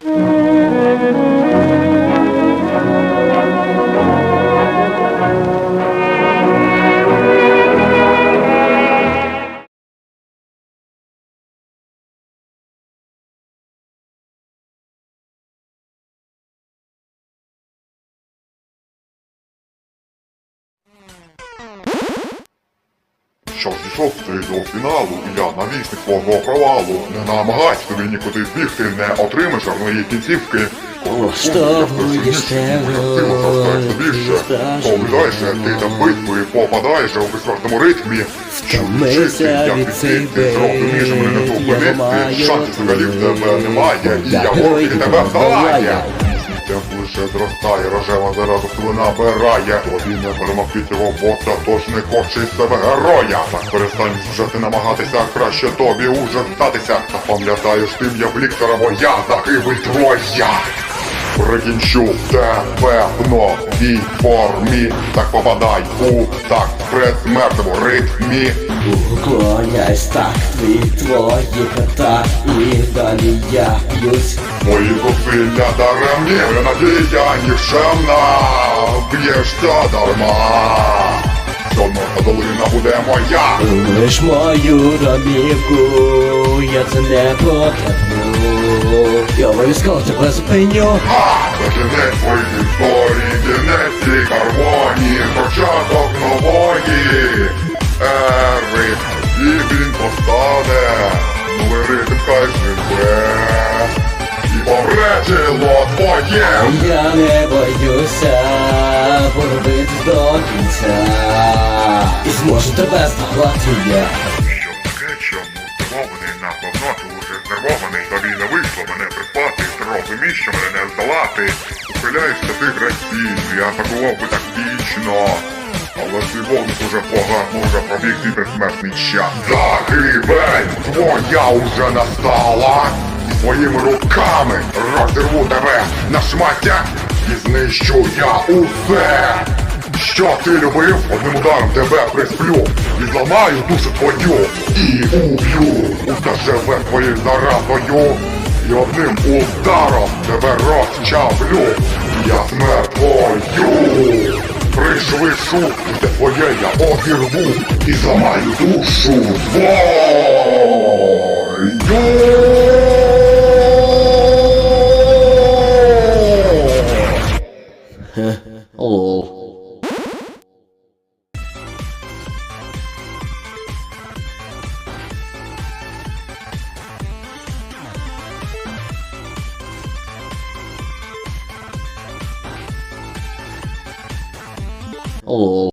Mm-hmm. Що дійшов ти до фіналу, і я навісник твого провалу. Не намагайся тобі нікуди збігти, не отримаєш гарної кінцівки. Коли Штовхуєш тебе, Повідаєшся, ти там битви попадаєш у безсмертному ритмі. Втомився від цих бит, я зупинити, маю шансів взагалі в тебе немає, і я Дякую, тебе вдолає. Темп лише зростає, рожева зараза сили набирає. Тобі не перемогти цього боса, тож не хоче себе героя. Так перестань вже ти намагатися, краще тобі уже здатися. Та пам'ятаєш тим я Віктора, моя загибель твоя. Прикінчу тебе в новій формі. Так попадай у так предсмертному ритмі. Уклоняйсь так, твої твої кота І далі я б'юсь Мої зусилля даремні, надія нікчемна, б'єшся дарма. Сонна долина буде моя. Лиш мою домівку, я це не покладу Я обов'язково тебе кінець твоїх історій, кінець цій гармонії, початок нової ери. І він постане, новий ритм хай живе. І помре тіло твоє. Я не боюся поробити до кінця І зможу тебе здолати я на повноту уже знервований Тобі не вийшло мене приспати Ти розумієш, що мене не здолати. Ухиляєшся ти граційно, я атакував би так вічно. Але твій вогник уже погано, уже пробіг твій безсмертний час. Загибель! Твоя уже настала! І своїми руками розірву тебе на шмаття І знищу я усе що ти любив, одним ударом тебе присплю і зламаю душу твою і уб'ю. Живе твоєю заразою, і одним ударом тебе розчавлю. Я смертвою. Пришвидшу, де твоє я обірву і зламаю душу твою. Лол Oh.